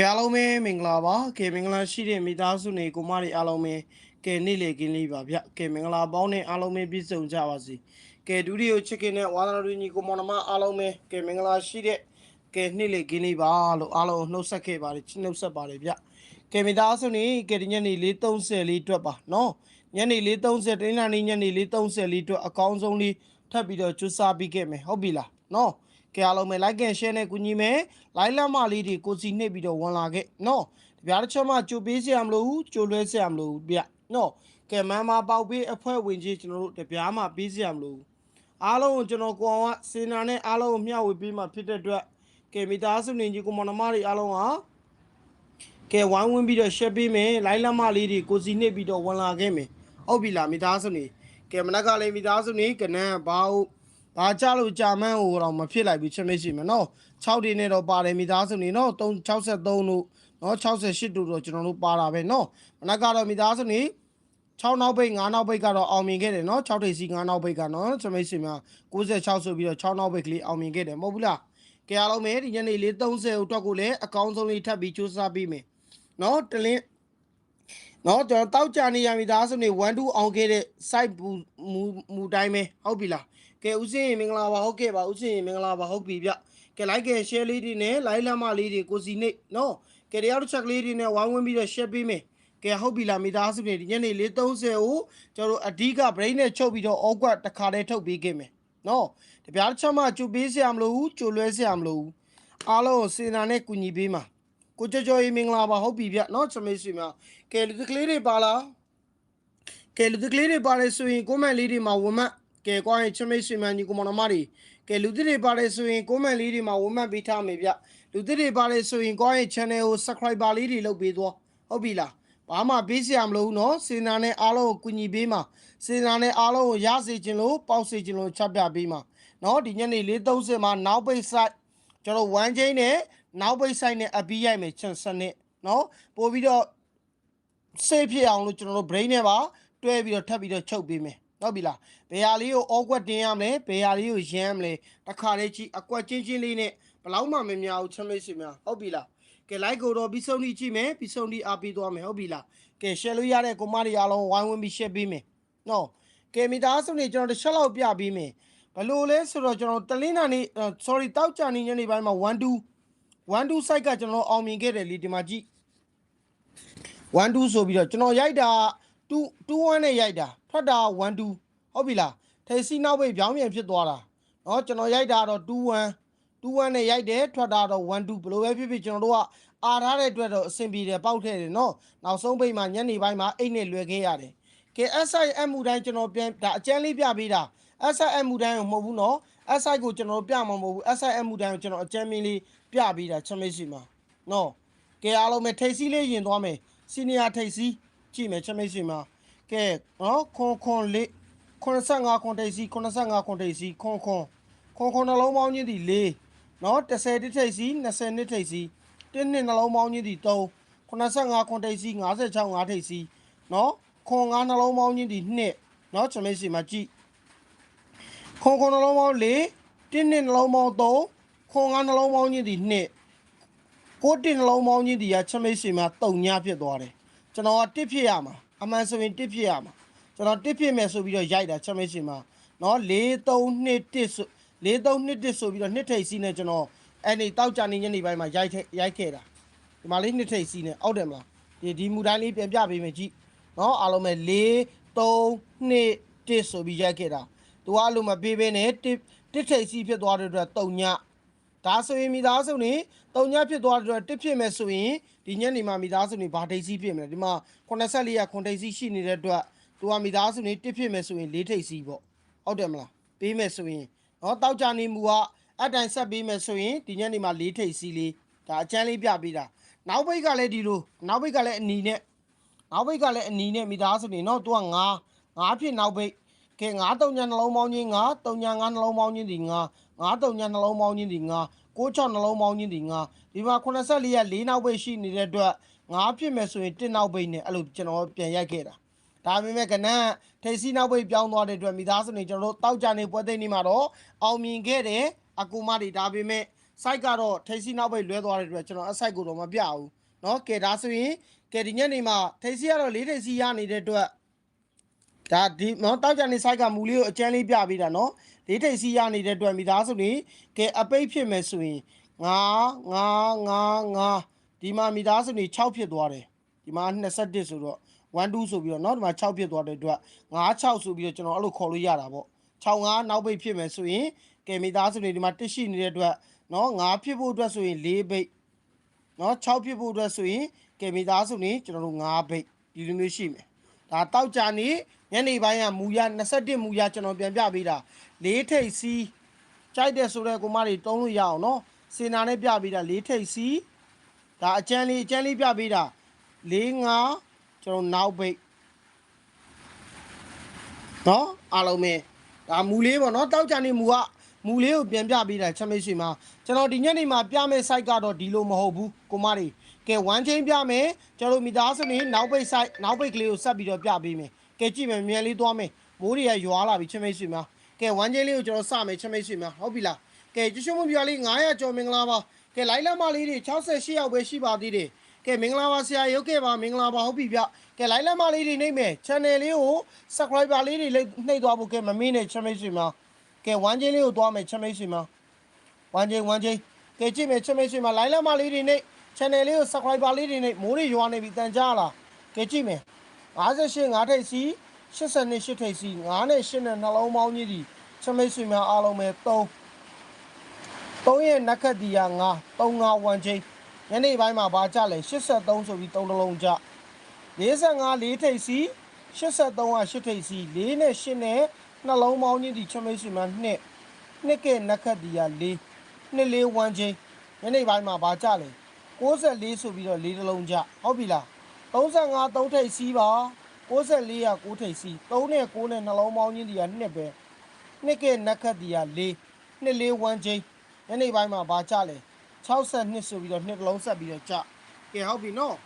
ကဲအားလုံးပဲမင်္ဂလာပါကဲမင်္ဂလာရှိတဲ့မိသားစုနေကိုမတွေအားလုံးပဲကဲနေ့လေကင်းလေးပါဗျကဲမင်္ဂလာပေါင်းနဲ့အားလုံးပဲပြည့်စုံကြပါစေကဲဒုတိယချစ်ခင်နဲ့ဝါသနာတူညီကိုမောင်နှမအားလုံးပဲကဲမင်္ဂလာရှိတဲ့ကဲနေ့လေကင်းလေးပါလို့အားလုံးနှုတ်ဆက်ခဲ့ပါတယ်နှုတ်ဆက်ပါတယ်ဗျကဲမိသားစုနေကဲဒီညနေလေး30လေးတွက်ပါနော်ညနေလေး30တင်းနာနေညနေလေး30လေးတွက်အကောင်းဆုံးလေးထပ်ပြီးတော့ကြိုးစားပြီးခဲ့မယ်ဟုတ်ပြီလားနော် ကဲအားလုံးပဲ like and share နဲ့ကူညီမယ် like လက်မလေးတွေကိုစီနှိပ်ပြီးတော့ဝင်လာခဲ့နော်တပြားတစ်ချက်မှကြိုပေးစရာမလိုဘူးကြိုလွှဲစရာမလိုဘူးဗျနော်ကဲမမ်းမပေါက်ပေးအဖွဲ့ဝင်ကြီးကျွန်တော်တို့တပြားမှပေးစရာမလိုဘူးအားလုံးကိုကျွန်တော်ကိုအောင်ကစေနာနဲ့အားလုံးကိုမျှဝေပေးမှဖြစ်တဲ့အတွက်ကဲမိသားစုနေကြီးကိုမောင်နှမတွေအားလုံးဟာကဲဝိုင်းဝန်းပြီးတော့ share ပေးမယ် like လက်မလေးတွေကိုစီနှိပ်ပြီးတော့ဝင်လာခဲ့မယ်ဟုတ်ပြီလားမိသားစုနေကဲမနက်ကလေးမိသားစုနေကနန်းဘာဟုတ် ဘာကြလို့ကြာမန်းဟိုတော့မဖြစ်လိုက်ဘူးချက်မရှိမယ်နော်6ဒီနဲ့တော့ပါတယ်မိသားစုနေနော်363တို့နော်68တို့တော့ကျွန်တော်တို့ပါတာပဲနော်မနက်ကတော့မိသားစုနေ6နောက်ပိတ်9နောက်ပိတ်ကတော့အောင်မြင်ခဲ့တယ်နော်6ထိပ်စီ9နောက်ပိတ်ကနော်ချက်မရှိမှာ96ဆိုပြီးတော့6နောက်ပိတ်ကလေးအောင်မြင်ခဲ့တယ်မဟုတ်ဘူးလားကြရအောင်မယ်ဒီညနေလေး30အတွက်ကိုလည်းအကောင်းဆုံးလေးထပ်ပြီးစူးစမ်းပြီးမယ်နော်တလင်း နော်ကျွန်တော်တောက်ကြနေရမိသားစုနေ1 2အောင်ခဲ့တဲ့ site မူမူတိုင်းပဲဟုတ်ပြီလားကဲဦးစင်းရေမင်္ဂလာပါဟုတ်ကဲ့ပါဦးစင်းရေမင်္ဂလာပါဟုတ်ပြီဗျကဲ like ကဲ share လေးတွေနဲ့ like လက်မလေးတွေကိုစီနေနော်ကဲတရားတစ်ချက်ကလေးတွေနဲ့ဝိုင်းဝန်းပြီးတော့ share ပေးမယ်ကဲဟုတ်ပြီလားမိသားစုတွေဒီညနေလေး30ကိုကျွန်တော်တို့အဓိက brain နဲ့ချုပ်ပြီးတော့ awkward တစ်ခါတည်းထုတ်ပေးခဲ့မယ်နော်တပြားတစ်ချက်မှကြိုပေးစရာမလိုဘူးကြိုလွဲစရာမလိုဘူးအားလုံးကိုစေနာနဲ့ကူညီပေးမှာ ကိုကြော်ကြော်ရေမင်္ဂလာပါဟုတ်ပြီဗျနော်ချမေးစီမှာကဲလူတစ်ကလေးတွေပါလား ကဲလူသစ်ကလေးတွေပါတယ်ဆိုရင်ကိုမန့်လေးတွေမှာဝမတ်ကဲကွာရင်ချမိတ်ဆွေမန်ကြီးကိုမောင်နှမတွေကဲလူသစ်တွေပါတယ်ဆိုရင်ကိုမန့်လေးတွေမှာဝမတ်ပေးထားမယ်ဗျလူသစ်တွေပါတယ်ဆိုရင်ကွာရင် channel ကို subscriber လေးတွေလုပ်ပေးသွားဟုတ်ပြီလားဘာမှပေးစရာမလိုဘူးเนาะစေနာနဲ့အားလုံးကိုကူညီပေးမှာစေနာနဲ့အားလုံးကိုရစေခြင်းလို့ပေါက်စေခြင်းလို့ချက်ပြပေးမှာเนาะဒီညနေ4:30မှာနောက်ပိတ် site ကျွန်တော်1 chain နဲ့ နောက်ပိတ်ဆိုင်နဲ့အပီးရိုက်မယ်ချွန်စနစ်နော်ပို့ပြီးတော့ save ဖြစ်အောင်လို့ကျွန်တော်တို့ brain နဲ့ပါတွဲပြီးတော့ထပ်ပြီးတော့ချုပ်ပေးမယ်ဟုတ်ပြီလားဘယ်ဟာလေးကိုအော့ကွက်တင်ရမလဲဘယ်ဟာလေးကိုရမ်းမလဲတစ်ခါလေးကြည့်အကွက်ချင်းချင်းလေးနဲ့ဘလောက်မှမများဘူးချမ်းမိတ်ဆွေများဟုတ်ပြီလားကဲ like ကိုတော့ပြီးဆုံးထိကြည့်မယ်ပြီးဆုံးထိအားပေးသွားမယ်ဟုတ်ပြီလားကဲ share လို့ရတဲ့ကိုမတွေအားလုံးဝိုင်းဝန်းပြီး share ပေးမယ်နော်ကဲမိသားစုနေကျွန်တော်တစ်ချက်လောက်ပြပေးမယ်ဘလို့လဲဆိုတော့ကျွန်တော်တလင်းနာနေ sorry တောက်ကြနေညနေပိုင်းမှာ1 2 1 2 site ကကျွန်တော်အောင်မြင်ခဲ့တယ်လीဒီမှာကြည့် 1 2ဆိုပြီးတော့ကျွန်တော်ရိုက်တာ2 2 1နဲ့ရိုက်တာထွက်တာ1 2ဟုတ်ပြီလားထိပ်စီနောက်ပိတ်ပြောင်းပြန်ဖြစ်သွားတာเนาะကျွန်တော်ရိုက်တာတော့2 1 2 1နဲ့ရိုက်တယ်ထွက်တာတော့1 2ဘယ်လိုပဲဖြစ်ဖြစ်ကျွန်တော်တို့ကအာထားတဲ့အတွက်တော့အဆင်ပြေတယ်ပေါက်ထဲတယ်เนาะနောက်ဆုံးပိတ်မှာညနေပိုင်းမှာအိတ်နဲ့လွယ်ခဲ့ရတယ်ကဲ SIM မူတိုင်းကျွန်တော်ပြန်ဒါအကျန်းလေးပြပေးတာ SIM မူတိုင်းကိုမဟုတ်ဘူးเนาะ SI ကိုကျွန်တော်ပြမှာမဟုတ်ဘူး SI အမှုတိုင်းကိုကျွန်တော်အကြမ်းမင်းလေးပြပေးတာချမေးစီမှာနော်ကဲအားလုံးပဲထိတ်စီးလေးယင်သွားမယ်စီနီယာထိတ်စီးကြည့်မယ်ချမေးစီမှာကဲနော်ခွန်ခွန်လေး85ခွန်ထိတ်စီး85ခွန်ထိတ်စီးခွန်ခွန်ခွန်ခွန်နှလုံးပေါင်းချင်းဒီ၄နော်30တစ်ထိတ်စီး20နှစ်ထိတ်စီးတင်းနှစ်နှလုံးပေါင်းချင်းဒီ3 85ခွန်ထိတ်စီး56 5ထိတ်စီးနော်ခွန်9နှလုံးပေါင်းချင်းဒီ2နော်ချမေးစီမှာကြည့် ခွန်ခွန်နှလုံးပေါင်း4 1နှစ်နှလုံးပေါင်း3ခွန်5နှလုံးပေါင်းချင်းဒီ2ကိုတင်နှလုံးပေါင်းကြီးဒီကချက်မိတ်စီမှာတုံညဖြစ်သွားတယ်ကျွန်တော်ကတစ်ဖြစ်ရမှာအမှန်ဆိုရင်တစ်ဖြစ်ရမှာကျွန်တော်တစ်ဖြစ်မယ်ဆိုပြီးတော့ရိုက်တာချက်မိတ်စီမှာနော်4 3 2 1ဆို4 3 2 1ဆိုပြီးတော့နှစ်ထိပ်စီးနဲ့ကျွန်တော်အဲ့ဒီတောက်ကြနေညနေပိုင်းမှာရိုက်ခဲ့ရိုက်ခဲ့တာဒီမှာလေးနှစ်ထိပ်စီးနဲ့အောက်တယ်မလားဒီဒီမူတိုင်းလေးပြန်ပြပေးမယ်ကြည့်နော်အားလုံးပဲ4 3 2 1ဆိုပြီးရိုက်ခဲ့တာ သူကအလိုမပေးဘဲနဲ့တစ်တစ်ထိပ်စီးဖြစ်သွားတဲ့အတွက်တုံညဒါဆိုရင်မိသားစုနေတုံညဖြစ်သွားတဲ့အတွက်တစ်ဖြစ်မယ်ဆိုရင်ဒီညနေမှာမိသားစုနေဘာဒိတ်စီးဖြစ်မလဲဒီမှာ84ရခွန်ဒိတ်စီးရှိနေတဲ့အတွက်သူကမိသားစုနေတစ်ဖြစ်မယ်ဆိုရင်၄ထိတ်စီးပေါ့ဟုတ်တယ်မလားပေးမယ်ဆိုရင်နော်တောက်ကြနေမူကအတိုင်ဆက်ပေးမယ်ဆိုရင်ဒီညနေမှာ၄ထိတ်စီးလေးဒါအချမ်းလေးပြပေးတာနောက်ဘိတ်ကလည်းဒီလိုနောက်ဘိတ်ကလည်းအနီနဲ့နောက်ဘိတ်ကလည်းအနီနဲ့မိသားစုနေနော်သူက9 9ဖြစ်နောက်ဘိတ် ကဲ9တုံညာနှလုံးပေါင်းချင်း9တုံညာ9နှလုံးပေါင်းချင်းဒီ9 9တုံညာနှလုံးပေါင်းချင်းဒီ9 96နှလုံးပေါင်းချင်းဒီ9ဒီမှာ84ရက်4နောက်ဘိတ်ရှိနေတဲ့အတွက်9ဖြစ်မယ်ဆိုရင်1နောက်ဘိတ်နဲ့အဲ့လိုကျွန်တော်ပြန်ရိုက်ခဲ့တာဒါပေမဲ့ကနန်းထိပ်စီနောက်ဘိတ်ပြောင်းသွားတဲ့အတွက်မိသားစုနေကျွန်တော်တို့တောက်ကြနေပွဲသိမ်းနေမှာတော့အောင်မြင်ခဲ့တယ်အကူမတွေဒါပေမဲ့ site ကတော့ထိပ်စီနောက်ပိတ်လွဲသွားတဲ့အတွက်ကျွန်တော်အ site ကိုတော့မပြဘူးเนาะကဲဒါဆိုရင်ကဲဒီညနေမှာထိပ်စီကတော့၄ထိပ်စီရနေတဲ့အတွက် ဒါဒီเนาะတောက်ကြနေ site ကမူလေးကိုအကျန်းလေးပြပေးတာเนาะ၄ထိပ်စီရနေတဲ့အတွက်မိသားစုတွေကဲအပိတ်ဖြစ်မယ်ဆိုရင်9 9 9 9ဒီမှာမိသားစုတွေ6ဖြစ်သွားတယ်ဒီမှာ21ဆိုတော့1 2ဆိုပြီးတော့เนาะဒီမှာ6ဖြစ်သွားတဲ့အတွက်9 6ဆိုပြီးတော့ကျွန်တော်အဲ့လိုခေါ်လို့ရတာပေါ့6 5နောက်ပိတ်ဖြစ်မယ်ဆိုရင်ကဲမိသားစုတွေဒီမှာတက်ရှိနေတဲ့အတွက်เนาะ9ဖြစ်ဖို့အတွက်ဆိုရင်4ပိတ်เนาะ6ဖြစ်ဖို့အတွက်ဆိုရင်ကဲမိသားစုနေကျွန်တော်တို့9ပိတ်ဒီလိုမျိုးရှိမယ်ဒါတောက်ကြနေ ညနေပိုင်းကမူရ21မူရကျွန်တော်ပြန်ပြပေးတာလေးထိပ်စီးကြိုက်တယ်ဆိုတော့ကိုမတွေတုံးလို့ရအောင်နော်စေနာနဲ့ပြပေးတာလေးထိပ်စီးဒါအကျန်းလေးအကျန်းလေးပြပေးတာလေးငါကျွန်တော်နောက်ပိတ်နော်အားလုံးပဲဒါမူလေးပေါ့နော်တောက်ချန်နေမူကမူလေးကိုပြန်ပြပေးတာချက်မိတ်ဆွေမှာကျွန်တော်ဒီညနေမှာပြမယ့် site ကတော့ဒီလိုမဟုတ်ဘူးကိုမတွေကဲ one chain ပြမယ်ကျွန်တော်မိသားစုနေနောက်ပိတ် site နောက်ပိတ်ကလေးကိုဆက်ပြီးတော့ပြပေးမယ် ကဲကြည့်မယ်မြန်လေးသွားမယ်မိုးတွေကရွာလာပြီချက်မိတ်ဆွေမှာကဲ1 chain လေးကိုကျွန်တော်စမယ်ချက်မိတ်ဆွေမှာဟုတ်ပြီလားကဲကြည့်ရှုမှုပြလေး900ကျော်မင်္ဂလာပါကဲလိုက်လက်မလေးတွေ68ရောက်ပဲရှိပါသေးတယ်ကဲမင်္ဂလာပါဆရာရုပ်ခဲ့ပါမင်္ဂလာပါဟုတ်ပြီဗျကဲလိုက်လက်မလေးတွေနှိမ့်မယ် channel လေးကို subscriber လေးတွေနှိမ့်သွားဖို့ကဲမမင်းနဲ့ channel ဆွေမှာကဲ1ချင်းလေးကိုသွားမယ် channel ဆွေမှာ1ချင်း1ချင်းကဲကြည့်မယ် channel ဆွေမှာလိုက်လက်မလေးတွေနှိမ့် channel လေးကို subscriber လေးတွေနှိမ့်မိုးတွေရွာနေပြီတန်ကြားလားကဲကြည့်မယ် 58 5ထိပ်စီ82 8ထိပ်စီ9နဲ့8နဲ့နှလုံးပေါင်းကြီးဒီ channel ဆွေမှာအားလုံးပဲ3 3ရဲ့နက်ခတ်ဒီယာ9 3 5 1ချင်းညနေပိုင်းမှာဘာကြလဲ83ဆိုပြီး3တလုံးကြ45 4ထိပ်စီ83က8ထိပ်စီ4နဲ့8နဲ့နှလုံးပေါင်းချင်းဒီချမိတ်စီမှာ2နှစ်ကဲနက်ခတ်ဒီယာ4နှစ်လေး1ချင်းညနေပိုင်းမှာဘာကြလဲ64ဆိုပြီးတော့4တလုံးကြဟုတ်ပြီလား 35 3ထိပ်စီပါ64က9ထိပ်စီ3နဲ့9နဲ့နှလုံးပေါင်းချင်းဒီယာ2ပဲနှစ်ကဲနက်ခတ်ဒီယာ4နှစ်လေး1ချင်းညနေပိုင်းမှာဘာကြလဲ62ဆိုပြီးတော့နှစ်လုံးဆက်ပြီးတော့ကြကဲဟုတ်ပြီနော်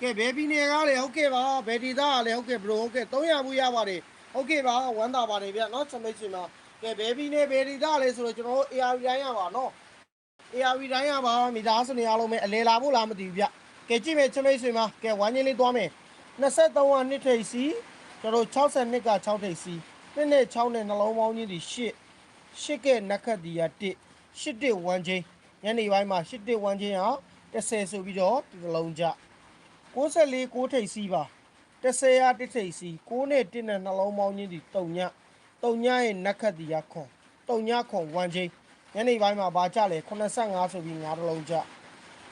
ကဲဘယ်ပြည်နယ်ကလဲဟုတ်ကဲ့ပါဘယ်ဒေသကလဲဟုတ်ကဲ့ဘရိုဟုတ်ကဲ့300ဘူးရပါတယ်ဟုတ်ကဲ့ပါဝမ်းသာပါတယ်ဗျနော်စမိတ်ရှင်မှာကဲဘယ်ပြည်နယ်ဘယ်ဒေသလဲဆိုတော့ကျွန်တော်တို့ ARV တိုင်းရပါနော် ARV တိုင်းရပါမိသားစုနေအားလုံးပဲအလဲလာဖို့လားမသိဘူးဗျ ကဲကြည့်မယ်စမိတ်ရှင်မှာကဲဝမ်းချင်းလေးသွားမယ်23ကနှစ်ထိပ်စီကျွန်တော်62က6ထိပ်စီနှစ်နဲ့6နဲ့နှလုံးပေါင်းကြီးဒီ8 8ကဲနက်ခတ်ဒီရ1 8တစ်1ချင်းညနေပိုင်းမှာ8တစ်1ချင်းဟာ30ဆိုပြီးတော့ဒီလုံးကြ64 6ထိပ်စီးပါ30ဟာတစ်ထိပ်စီး6နဲ့1နဲ့နှလုံးပေါင်းချင်းဒီ3ည3ညရဲ့နက်ခတ်ဒီရခွန်3ညခွန်1ချင်းညနေပိုင်းမှာဗာကြလဲ85ဆိုပြီး9တလုံးကြ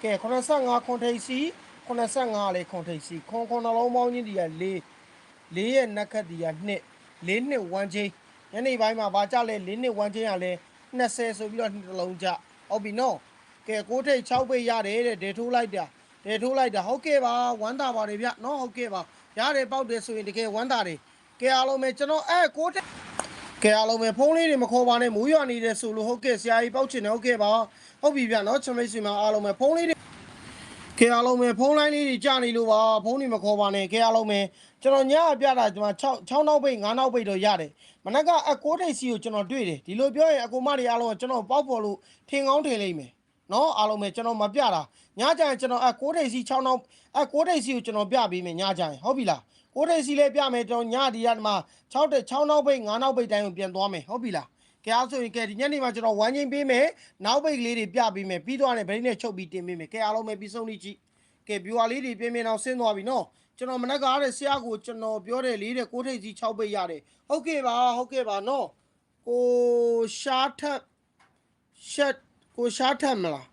ကဲ85ခွန်ထိပ်စီး85လေခွန်ထိပ်စီးခွန်ခွန်နှလုံးပေါင်းချင်းဒီရ4 4ရဲ့နက်ခတ်ဒီရ2 4နှစ်1ချင်းညနေပိုင်းမှာဗာကြလဲ4နှစ်1ချင်းရလဲ20ဆိုပြီးတော့2တလုံးကြဟုတ်ပြီနော်ကဲကိုထိတ်6ပိတ်ရတယ်တဲ့ဒေထိုးလိုက်တာဒေထိုးလိုက်တာဟုတ်ကဲ့ပါဝမ်းသာပါတယ်ဗျနော်ဟုတ်ကဲ့ပါရတယ်ပေါက်တယ်ဆိုရင်တကယ်ဝမ်းသာတယ်ကဲအားလုံးပဲကျွန်တော်အဲကိုထိတ်ကဲအားလုံးပဲဖုန်းလေးတွေမခေါ်ပါနဲ့မူးရွာနေတယ်ဆိုလို့ဟုတ်ကဲ့ဆရာကြီးပေါက်ချင်တယ်ဟုတ်ကဲ့ပါဟုတ်ပြီဗျနော်ချမိတ်စီမှာအားလုံးပဲဖုန်းလေး တွေကဲအားလုံးပဲဖုန်းလိုင်းလေးတွေကြာနေလို့ပါဖုန်းတွေမခေါ်ပါနဲ့ကဲအားလုံးပဲကျွန်တော်ညအပြတာကျွန်တော်6 6နောက်ပိတ်9နောက်ပိတ်တော့ရတယ်မနက်ကအကိုထိတ်စီကိုကျွန်တော်တွေ့တယ်ဒီလိုပြောရင်အကိုမတွေအားလုံးကကျွန်တော်ပေါက်ပေါ်လို့ထင်ကောင်းထင်လိမ့်မယ်နော်အားလုံးပဲကျွန်တော်မပြတာညကြရင်ကျွန်တော်အ6ထိပ်စီ6နောက်အ6ထိပ်စီကိုကျွန်တော်ပြပေးမယ်ညကြရင်ဟုတ်ပြီလား6ထိပ်စီလေးပြမယ်ကျွန်တော်ညဒီကဒီမှာ6ထိပ်6နောက်ပိတ်9နောက်ပိတ်တိုင်းကိုပြန်သွားမယ်ဟုတ်ပြီလား ကဲအားဆိုရင်ကဲဒီညနေမှာကျွန်တော်ဝမ်းချင်းပေးမယ်နောက်ပိတ်ကလေးတွေပြပေးမယ်ပြီးသွားတယ်ဗိန်းနဲ့ချုပ်ပြီးတင်ပေးမယ်ကဲအားလုံးပဲပြီးဆုံးလိကြည့်ကဲ viewer လေးတွေပြင်းပြင်းအောင်ဆင်းသွားပြီနော်ကျွန်တော်မနက်ကအားတဲ့ဆရာကိုကျွန်တော်ပြောတယ်လေးတဲ့6ထိပ်စီ6ပိတ်ရတယ်ဟုတ်ကဲ့ပါဟုတ်ကဲ့ပါနော်ကိုရှားထက်ရှက်ကိုရှားထက်မလား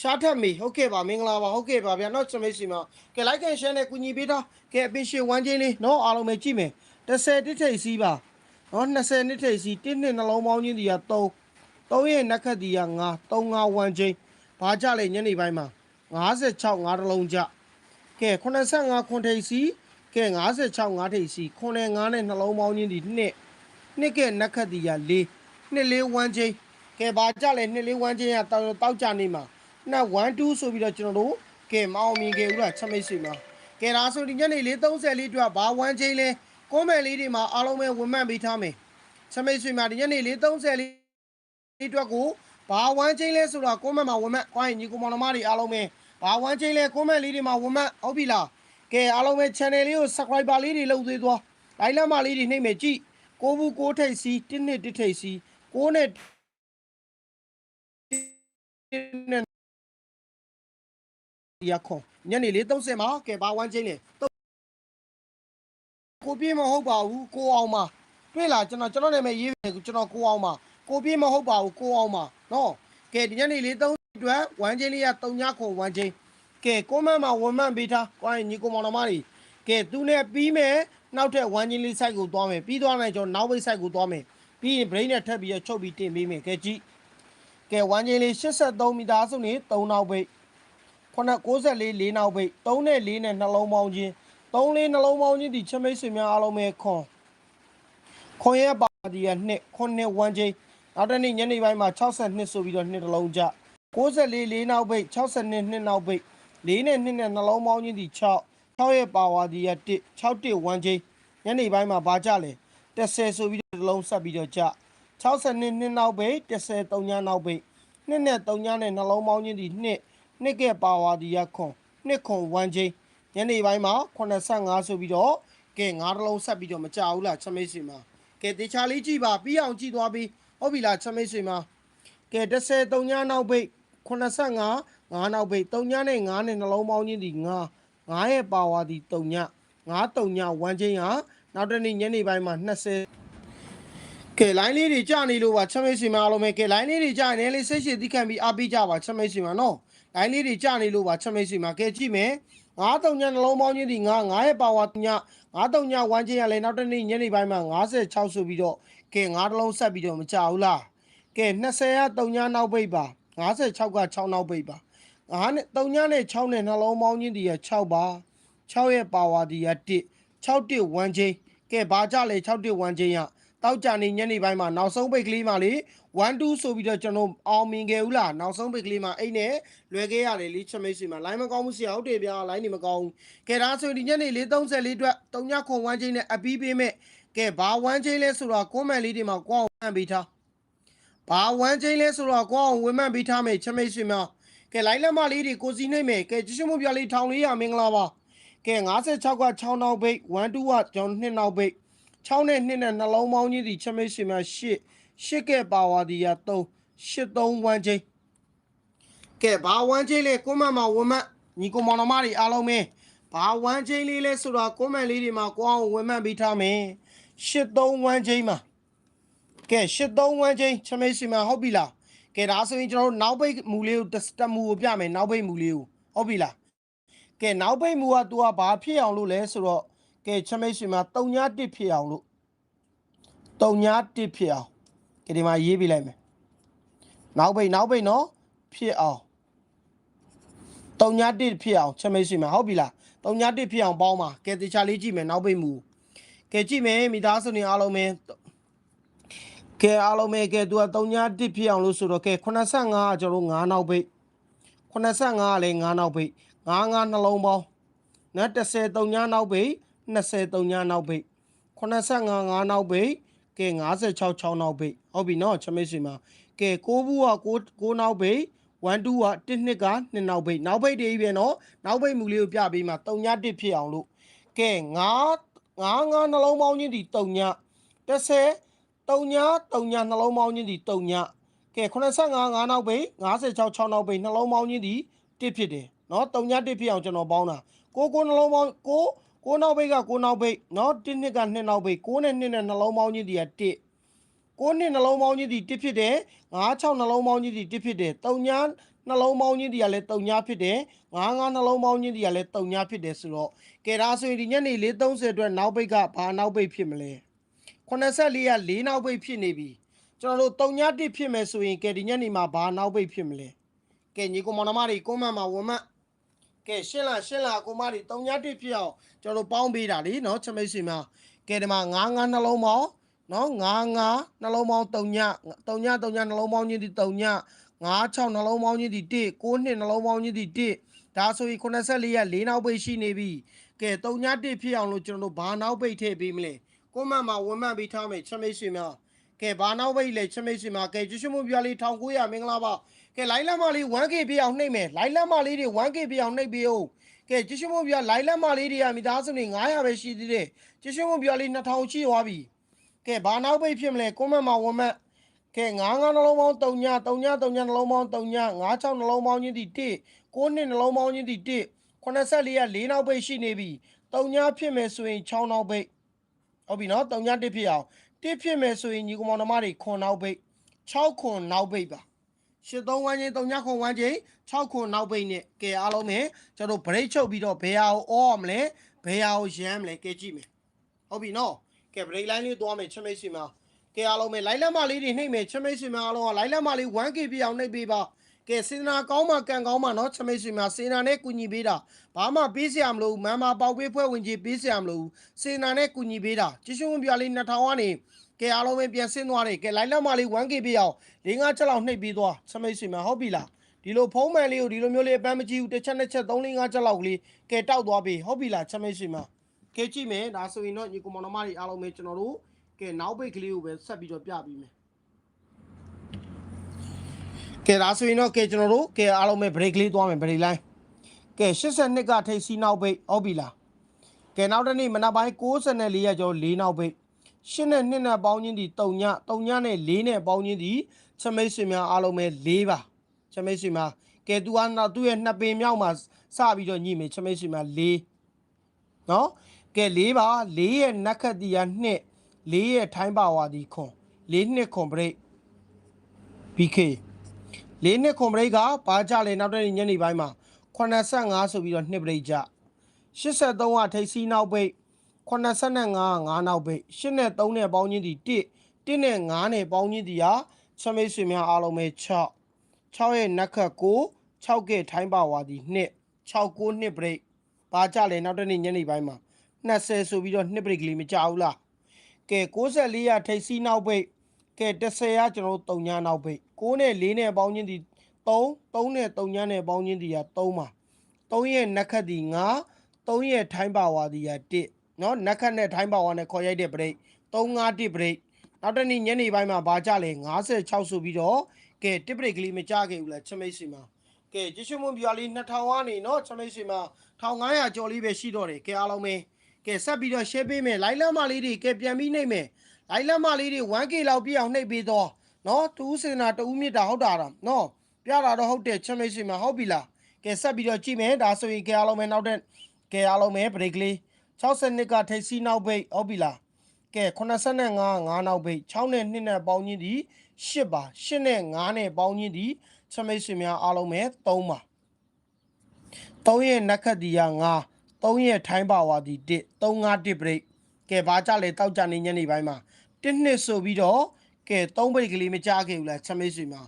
ရှားထက်မီဟုတ်ကဲ့ပါမင်္ဂလာပါဟုတ်ကဲ့ပါဗျာနောက်စမိတ်စီမှာကဲ like and share နဲ့ကူညီပေးတော့ကဲအပင်ရှင်ဝမ်းချင်းလေးနော်အားလုံးပဲကြည့်မယ်30တစ်ထိပ်စီးပါ နော်20နှစ်ထိပ်စီး1နှစ်နှလုံးပေါင်းချင်းဒီက3 3ရဲ့နက်ခတ်ဒီက9 3 5ဝမ်းချင်းဘာကြလဲညနေပိုင်းမှာ56 5တလုံးကြကဲ85ခွန်ထိပ်စီးကဲ56 5ထိပ်စီးခွန်နဲ့9နဲ့နှလုံးပေါင်းချင်းဒီနှစ်နှစ်ကဲနက်ခတ်ဒီက4နှစ်လေးဝမ်းချင်းကဲဘာကြလဲနှစ်လေးဝမ်းချင်းကတောက်တောက်ကြနေမှာနှစ်1 2ဆိုပြီးတော့ကျွန်တော်တို့ကဲမအောင်မြင်ခဲ့ဦးလားချက်မိတ်ဆွေမှာကဲဒါဆိုဒီညနေလေး30လေးအတွက်ဘာ1ချင်းလဲ ကွန်မန့်လေးတွေမှာအားလုံးပဲဝင်မှတ်ပေးထားမယ်ချက်မိတ်ဆွေမှာဒီညနေလေး30လေးအတွက်ကိုဘာဝမ်းချင်းလဲဆိုတာကွန်မန့်မှာဝင်မန့်ခွိုင်းညီကောင်မောင်နှမတွေအားလုံးပဲဘာဝမ်းချင်းလဲကွန်မန့်လေးတွေမှာဝင်မန့်ဟုတ်ပြီလားကဲအားလုံးပဲ channel လေးကို subscriber လေးတွေလုပ်သေးသွားလိုက်လက်မလေးတွေနှိမ့်မယ်ကြည့်ကိုဘူးကိုထိတ်စီတစ်နှစ်တစ်ထိတ်စီကိုနဲ့နဲ့ဒီရခွန်ညနေလေး30မှာကဲဘာဝမ်းချင်းလဲ ကိုပြေးမဟုတ်ပါဘူးကိုအောင်ပါတွေ့လားကျွန်တော်ကျွန်တော်နာမည်ရေးတယ်ကျွန်တော်ကိုအောင်ပါကိုပြေးမဟုတ်ပါဘူးကိုအောင်ပါနော်ကဲဒီညနေလေး30အတွက်ဝမ်းချင်းလေးက3ညခွန်ဝမ်းချင်းကဲကိုမန့်မှာဝန်မန့်ပေးထားကိုင်းညီကိုမောင်နှမတွေကဲသူနဲ့ပြီးမယ်နောက်ထပ်ဝမ်းချင်းလေး site ကိုသွားမယ်ပြီးသွားမယ်ကျွန်တော်နောက်ဘိတ် site ကိုသွားမယ်ပြီးရင် brain နဲ့ထပ်ပြီးတော့ချုပ်ပြီးတင်ပေးမယ်ကဲကြည့်ကဲဝမ်းချင်းလေး83မီတာဆိုနေ3နောက်ဘိတ်9 94 4နောက်ဘိတ်3နဲ့4နဲ့နှလုံးပေါင်းချင်း 3လေးနှလုံးပေါင်းချင်းဒီချက်မိတ်ဆွေများအားလုံးပဲခွန်ခွန်ရဲ့ပါတီကနှစ်ခွန်နှစ်ဝမ်းချင်းနောက်တစ်နေ့ညနေပိုင်းမှာ62ဆိုပြီးတော့နှစ်တစ်လုံးကြ94 4နောက်ဘိတ်62နှစ်နောက်ဘိတ်4နဲ့2နဲ့နှလုံးပေါင်းချင်းဒီ6 6ရဲ့ပါဝါဒီက1 6 1ဝမ်းချင်းညနေပိုင်းမှာဘာကြလဲ10ဆိုပြီးတော့တစ်လုံးဆက်ပြီးတော့ကြ62နှစ်နောက်ဘိတ်10 3ညနောက်ဘိတ်နှစ်နဲ့3ညနဲ့နှလုံးပေါင်းချင်းဒီနှစ်နှစ်ကပါဝါဒီရခွန်နှစ်ခွန်ဝမ်းချင်း ညနေပိုင်းမှာ85ဆိုပြီးတော့ကဲ9တလုံးဆက်ပြီးတော့မကြဘူးလားချက်မိတ်ဆွေမှာကဲတေချာလေးကြည့်ပါပြီးအောင်ကြည့်သွားပြီးဟုတ်ပြီလားချက်မိတ်ဆွေမှာကဲ10 3ညနောက်ဘိတ်85 9နောက်ဘိတ်3ညနဲ့9နဲ့နှလုံးပေါင်းချင်းဒီ9 9ရဲ့ပါဝါဒီ3ည9 3ညဝမ်းချင်းဟာနောက်တနေ့ညနေပိုင်းမှာ20ကဲ line လေးတွေကြာနေလို့ပါချက်မိတ်ဆွေမှာအားလုံးပဲကဲ line လေးတွေကြာနေလေးစိတ်ရှိသိခံပြီးအားပေးကြပါချက်မိတ်ဆွေမှာနော် line လေးတွေကြာနေလို့ပါချက်မိတ်ဆွေမှာကဲကြည့်မယ် 9တုံညနှလုံးပေါင်းချင်းဒီ9 9ရဲ့ပါဝါည9တုံညဝမ်းချင်းရလဲနောက်တနေ့ညနေပိုင်းမှာ56ဆိုပြီးတော့ကဲ9တလုံးဆက်ပြီးတော့မကြဘူးလားကဲ20ရတုံညနောက်ပိတ်ပါ56က6နောက်ပိတ်ပါ9နဲ့တုံညနဲ့6နဲ့နှလုံးပေါင်းချင်းဒီက6ပါ6ရဲ့ပါဝါဒီက1 6 1ဝမ်းချင်းကဲဘာကြလဲ6 1ဝမ်းချင်းရ တောက်ကြနေညနေပိုင်းမှာနောက်ဆုံးပိတ်ကလေးမှလေ1 2ဆိုပြီးတော့ကျွန်တော်အောင်မြင်ခဲ့ဦးလားနောက်ဆုံးပိတ်ကလေးမှာအိတ်နဲ့လွယ်ခဲ့ရတယ်လေချက်မိတ်ဆွေမှာ line မကောင်းမှုဆရာဟုတ်တယ်ဗျာ line နေမကောင်းဘူးကဲဒါဆိုဒီညနေလေး34အတွက်3ညခွန်1ချင်းနဲ့အပီးပေးမဲ့ကဲဘာ1ချင်းလဲဆိုတော့ comment လေးတွေမှာကိုအောင်အံ့ပေးထားဘာ1ချင်းလဲဆိုတော့ကိုအောင်ဝင်းမှန်ပေးထားမယ်ချက်မိတ်ဆွေများကဲ line လက်မလေးတွေကိုစီနှိမ့်မယ်ကဲကြည့်ရှုမှုပြလေး1400မင်္ဂလာပါကဲ56က6နောက်ဘိတ်1 2ကကျွန်တော်2နောက်ဘိတ် 6နဲ့2နဲ့နှလုံးပေါင်းကြီးဒီချက်မိတ်ဆွေများ8 8ကဲပါဝါဒီယာ3 8 3 1ချင်းကဲဘာ1ချင်းလဲကွန်မန့်မှာဝင်းမှန်ညီကောင်မောင်နှမတွေအားလုံးပဲဘာ1ချင်းလေးလဲဆိုတော့ကွန်မန့်လေးတွေမှာကိုအောင်ဝင်းမှန်ပေးထားမယ်8 3 1ချင်းမှာကဲ8 3 1ချင်းချက်မိတ်ဆွေများဟုတ်ပြီလားကဲဒါဆိုရင်ကျွန်တော်တို့နောက်ဘိတ်မူလေးကိုတက်မူကိုပြမယ်နောက်ဘိတ်မူလေးကိုဟုတ်ပြီလားကဲနောက်ဘိတ်မူက तू ကဘာဖြစ်အောင်လို့လဲဆိုတော့ ကဲချက်မိတ်ဆွေများ3ည1ဖြစ်အောင်လို့3ည1ဖြစ်အောင်ကဲဒီမှာရေးပြလိုက်မယ်နောက်ဘိတ်နောက်ဘိတ်နော်ဖြစ်အောင်3ည1ဖြစ်အောင်ချက်မိတ်ဆွေများဟုတ်ပြီလား3ည1ဖြစ်အောင်ပေါင်းပါကဲတေချာလေးကြည့်မယ်နောက်ဘိတ်မူကဲကြည့်မယ်မိသားစုတွေအားလုံးပဲကဲအားလုံးပဲကဲသူက3ည1ဖြစ်အောင်လို့ဆိုတော့ကဲ85ကကျွန်တော်တို့9နောက်ဘိတ်85ကလည်း9နောက်ဘိတ်9 9နှလုံးပေါင်းနော်30 3ညနောက်ဘိတ် 23ညနောက်ပိတ်85 9နောက်ပိတ်ကဲ56 6နောက်ပိတ်ဟုတ်ပြီနော်ချမိတ်ဆွေမှာကဲ6ဘူးက6 6နောက်ပိတ်1 2က1 2က2နောက်ပိတ်နောက်ပိတ်တွေကြီးပဲနော်နောက်ပိတ်မူလေးကိုပြပေးမှာ3ည1ဖြစ်အောင်လို့ကဲ9 9 9နှလုံးပေါင်းချင်းဒီ3ည30 3ည3ညနှလုံးပေါင်းချင်းဒီ3ညကဲ85 9နောက်ပိတ်56 6နောက်ပိတ်နှလုံးပေါင်းချင်းဒီ1ဖြစ်တယ်နော်3ည1ဖြစ်အောင်ကျွန်တော်ပေါင်းတာ6 6နှလုံးပေါင်း6 ကိုနောက်ဘိတ်ကကိုနောက်ဘိတ်နော်တစ်နှစ်ကနှစ်နောက်ဘိတ်ကိုနဲ့နှစ်နဲ့နှလုံးပေါင်းကြီးတည်းကတစ်ကိုနှစ်နှလုံးပေါင်းကြီးတည်းတစ်ဖြစ်တယ်၅၆နှလုံးပေါင်းကြီးတည်းတစ်ဖြစ်တယ်၃ညာနှလုံးပေါင်းကြီးတည်းကလည်း၃ညာဖြစ်တယ်၅၅နှလုံးပေါင်းကြီးတည်းကလည်း၃ညာဖြစ်တယ်ဆိုတော့ကဲဒါဆိုရင်ဒီညနေ4:30အတွက်နောက်ဘိတ်ကဘာနောက်ဘိတ်ဖြစ်မလဲ84က၄နောက်ဘိတ်ဖြစ်နေပြီကျွန်တော်တို့၃ည1ဖြစ်မယ်ဆိုရင်ကဲဒီညနေမှာဘာနောက်ဘိတ်ဖြစ်မလဲကဲညီကောင်မတော်မတွေကွန်မန့်မှာဝမန့် ကဲရှင်းလားရှင်းလားကိုမတွေ3ည1ဖြစ်အောင်ကျွန်တော်တို့ပေါင်းပေးတာလीเนาะချမိတ်ဆွေများကဲဒီမှာ9 9နှလုံးပေါင်းနော်9 9နှလုံးပေါင်း3ည3ည3ညနှလုံးပေါင်းချင်းဒီ3ည9 6နှလုံးပေါင်းချင်းဒီ1 9နှစ်နှလုံးပေါင်းချင်းဒီ1ဒါဆိုရင်84ရက်4နောက်ပိတ်ရှိနေပြီကဲ3ည1ဖြစ်အောင်လို့ကျွန်တော်တို့ဘာနောက်ပိတ်ထည့်ပေးမလဲကွန်မန့်မှာဝန်မှန်ပေးထားမယ်ချက်မိတ်ဆွေများက ကဲဘာနောက်ပိတ်လဲချမိတ်စီမှာကဲကျွရှမှုပြလေး1900မင်္ဂလာပါ ကဲလိုင်းလက်မလေး 1K ပြအောင်နှိမ့်မယ်လိုင်းလက်မလေးတွေ 1K ပြအောင်နှိမ့်ပေးအောင်ကဲကျွရှမှုပြလိုင်းလက်မလေးတွေကမိသားစုနေ900ပဲရှိသေးတယ်ကျွရှမှုပြလေး2000ရှိသွားပြီကဲဘာနောက်ပိတ်ဖြစ်မလဲကွန်မန့်မှာဝမန့်ကဲ9 9နှလုံးပေါင်း3ည3ည3ညနှလုံးပေါင်း3ည9 6နှလုံးပေါင်းချင်းတီ1 9နှစ်နှလုံးပေါင်းချင်းတီ1 84က4နောက်ပိတ်ရှိနေပြီ3ညဖြစ်မယ်ဆိုရင်6နောက်ပိတ်ဟုတ်ပြီနော်3ည1ဖြစ်အောင်1ဖြစ်မယ်ဆိုရင်ညီကောင်မောင်နှမတွေခွန်နောက်ပိတ်6ခွန်နောက်ပိတ်ပါ 83ဝန်းချင်း3ညခွန်ဝန်းချင်း6ခွန်နောက်ပိတ်နဲ့ကဲအားလုံးပဲကျွန်တော် break ချုပ်ပြီးတော့ဘယ်ဟာကိုအော်မလဲဘယ်ဟာကိုရမ်းမလဲကဲကြည့်မယ်ဟုတ်ပြီနော်ကဲ break line လေးသွားမယ်ချက်မိတ်စီမှာကဲအားလုံးပဲ line လက်မလေးတွေနှိမ့်မယ်ချက်မိတ်စီမှာအားလုံးက line လက်မလေး 1k ပြအောင်နှိမ့်ပေးပါကဲစေနာကောင်းမှကံကောင်းမှเนาะချက်မိတ်စီမှာစေနာနဲ့ကုညီပေးတာဘာမှပေးစရာမလိုဘူးမန်မာပေါက်ပေးဖွဲ့ဝင်ကြီးပေးစရာမလိုဘူးစေနာနဲ့ကုညီပေးတာကြည့်ရှုံပြလေး2000ကနေ ကဲအားလုံးပဲပြန်ဆင်းသွားတယ်ကဲ line လက်မလေး 1k ပြအောင်၄၅ချက်လောက်နှိပ်ပေးသွားချက်မိတ်စီမှာဟုတ်ပြီလားဒီလိုဖုံးမှန်လေးကိုဒီလိုမျိုးလေးအပန်းမကြည့်ဘူးတစ်ချက်နှစ်ချက်3 4 5ချက်လောက်ကလေးကဲတောက်သွားပြီဟုတ်ပြီလားချက်မိတ်စီမှာကဲကြည့်မယ်ဒါဆိုရင်တော့ညီကောင်မောင်နှမတွေအားလုံးပဲကျွန်တော်တို့ကဲနောက်ပိတ်ကလေးကိုပဲဆက်ပြီးတော့ပြပြီးမယ်ကဲဒါဆိုရင်တော့ကဲကျွန်တော်တို့ကဲအားလုံးပဲ break လေးသွားမယ် break line ကဲ82ကထိပ်စီးနောက်ပိတ်ဟုတ်ပြီလားကဲနောက်တစ်နေ့မနက်ပိုင်း64ရက်ကျော်4နောက်ပိတ် 8နဲ့2နဲ့ပေါင်းချင်းဒီ3ည3ညနဲ့4နဲ့ပေါင်းချင်းဒီချမိတ်ဆွေများအားလုံးပဲ4ပါချမိတ်ဆွေများကဲသူကနောက်သူ့ရဲ့နှစ်ပင်မြောက်မှာစပြီးတော့ညှိမယ်ချမိတ်ဆွေများ4နော်ကဲ4ပါ4ရဲ့နက်ခတ်တီယာ2 4ရဲ့ထိုင်းပါဝါဒီခွန်4နှစ်ခွန် break BK လေးနှစ်ခွန်ဘရိတ်ကဘာကြလဲနောက်တဲ့ညနေပိုင်းမှာ85ဆိုပြီးတော့နှစ်ဘရိတ်ကြ83ကထိပ်စီးနောက်ပိတ် 85 5နောက်ပိတ်8နဲ့3နဲ့ပေါင်းချင်းဒီ1 1နဲ့5နဲ့ပေါင်းချင်းဒီဟာချမိတ်ဆွေများအားလုံးပဲ6 6ရဲ့နက်ခတ်9 6ကဲထိုင်းပါဝါဒီ2 6 9နှစ်ဘရိတ်ဘာကြလဲနောက်တဲ့ညနေပိုင်းမှာ20ဆိုပြီးတော့နှစ်ဘရိတ်ကလေးမကြဘူးလားကဲ64ရထိပ်စီးနောက်ပိတ်ကဲ30ရကျွန်တော်တို့3ညနောက်ပိတ်6နဲ့4နဲ့ပေါင်းချင်းဒီ3 3နဲ့3ညနဲ့ပေါင်းချင်းဒီက3ပါ3ရဲ့နက်ခတ်ဒီ9 3ရဲ့ထိုင်းပါဝါဒီက1 နော်နက်ခတ်နဲ့ထိုင်းပါဝါနဲ့ခေါ်ရိုက်တဲ့ break 3-5တစ် break နောက်တနေ့ညနေပိုင်းမှာဘာကြလဲ56ဆိုပြီးတော့ကဲတစ် break ကလေးမကြခဲ့ဘူးလားချမိတ်စီမှာကဲကျေးဇူးမွန်ပြွာလေး2000ကနေနော်ချမိတ်စီမှာ1500ကျော်လေးပဲရှိတော့တယ်ကဲအားလုံးပဲကဲဆက်ပြီးတော့ share ပေးမယ် live လမ်းမလေးတွေကဲပြန်ပြီးနှိပ်မယ် live လမ်းမလေးတွေ 1k လောက်ပြည့်အောင်နှိပ်ပေးတော့နော်တူးစင်တာတူးမြစ်တာဟုတ်တာတော့နော်ပြတာတော့ဟုတ်တယ်ချမိတ်စီမှာဟုတ်ပြီလားကဲဆက်ပြီးတော့ကြည့်မယ်ဒါဆိုရင်ကဲအားလုံးပဲနောက်တဲ့ကဲအားလုံးပဲ break လေး 62ကထိပ်စီးနောက်ပိတ်ဟုတ်ပြီလားကဲ85 5နောက်ပိတ်6နဲ့2နဲ့ပေါင်းချင်းဒီ8ပါ8နဲ့5နဲ့ပေါင်းချင်းဒီချက်မိတ်ဆွေများအားလုံးပဲ3ပါ3ရဲ့နက်ခတ်ဒီက9 3ရဲ့ထိုင်းပါဝါဒီ1 351 break ကဲဘာကြလဲတောက်ကြနေညနေပိုင်းမှာတစ်နှစ်ဆိုပြီးတော့ကဲ3ပိတ်ကလေးမကြခဲ့ဘူးလားချက်မိတ်ဆွေမှာ